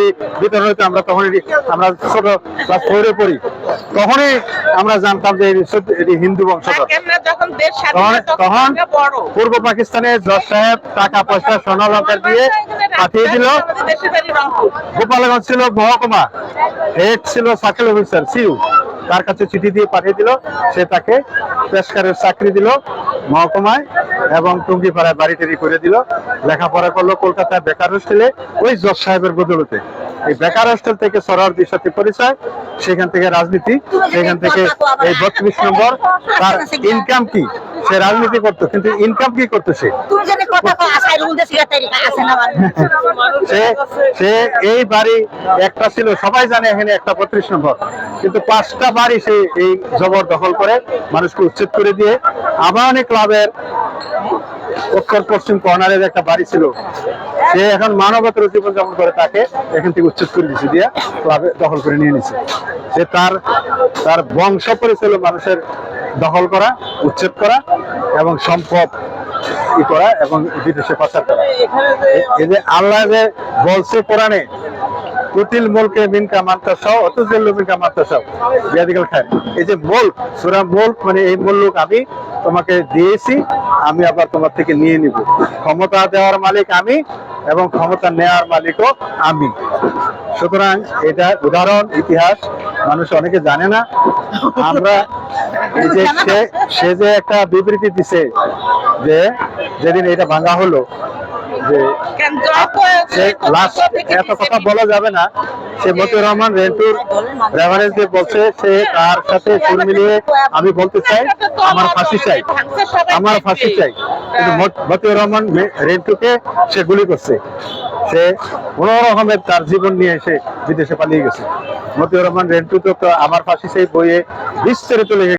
মুক্তি বিতরণ হইতো আমরা তখনই আমরা ছোট ক্লাস ফোরে পড়ি। তখনই আমরা জানতাম যে এটি হিন্দু বংশধর। তখন তখন তখন পূর্ব পাকিস্তানে জজ সাহেব টাকা পয়সা সোনা লঙ্কা দিয়ে পাঠিয়ে দিল। গোপালগঞ্জ ছিল মহকুমা। হেড ছিল সার্কেল অফিসার সিউ। তার কাছে চিঠি দিয়ে পাঠিয়ে দিল। সে তাকে পেশকারের চাকরি দিল। মহকুমায় এবং টুঙ্গিপাড়ায় বাড়ি টাড়ি করে দিল। লেখাপড়া করল কলকাতায় বেকার হোস্টেলে ওই জজ সাহেবের বদলতে। এই বেকার হোস্টেল থেকে সরারদির সাথে পরিচয় সেখান থেকে রাজনীতি সেখান থেকে এই বত্রিশ নম্বর। তার ইনকাম কি? সে রাজনীতি করতো কিন্তু ইনকাম কি করতো সে সে এই বাড়ি একটা ছিল সবাই জানে এখানে একটা বত্রিশ নম্বর। কিন্তু পাঁচটা বাড়ি সে এই জবর দখল করে মানুষকে উচ্ছেদ করে দিয়ে আবাহনী ক্লাবের উত্তর পশ্চিম কর্নারের একটা বাড়ি ছিল। সে এখন মানবতার জীবন যাপন করে তাকে এখান থেকে উচ্ছেদ করে দিচ্ছে দিয়ে ক্লাবে দখল করে নিয়ে নিছে। সে তার তার বংশ পরিচয় মানুষের দখল করা, উচ্ছেদ করা এবং সম্পদ ই করা এবং বিদেশে পাচার করা। এই যে আল্লাহ যে বলছে কোরআনে কুটিল মুলকে মিনকা মান্তা সহ অতুজেল্লু মিনকা মান্তা সহ বিয়াদিকাল খায়। এই যে মুল্ক সুরা মুল্ক মানে এই মুল্ক আমি তোমাকে দিয়েছি, আমি আবার তোমার থেকে নিয়ে নিব। ক্ষমতা দেওয়ার মালিক আমি এবং ক্ষমতা নেওয়ার মালিকও আমি। সুতরাং এটা উদাহরণ, ইতিহাস, মানুষ অনেকে জানে না। আমরা সে যে একটা বিবৃতি দিছে যে, যেদিন এটা ভাঙা হলো যে কেন যত সে লাস্ট এত কথা বলা যাবে না। সে মতিউর রহমান রেন্টুর রেফারেন্স দিয়ে বলছে সে তার সাথে সুর মিলিয়ে আমি বলতে চাই আমার ফাঁসি চাই। আমার ফাঁসি চাই। কিন্তু মতিউর রহমান রেন্টুকে সে গুলি করছে। সে কোন রকমের তার জীবন নিয়ে এসে বিদেশে পালিয়ে গেছে। মতিউর রহমান রেন্টু তো আমার ফাঁসি চাই বইয়ে বিস্তারিত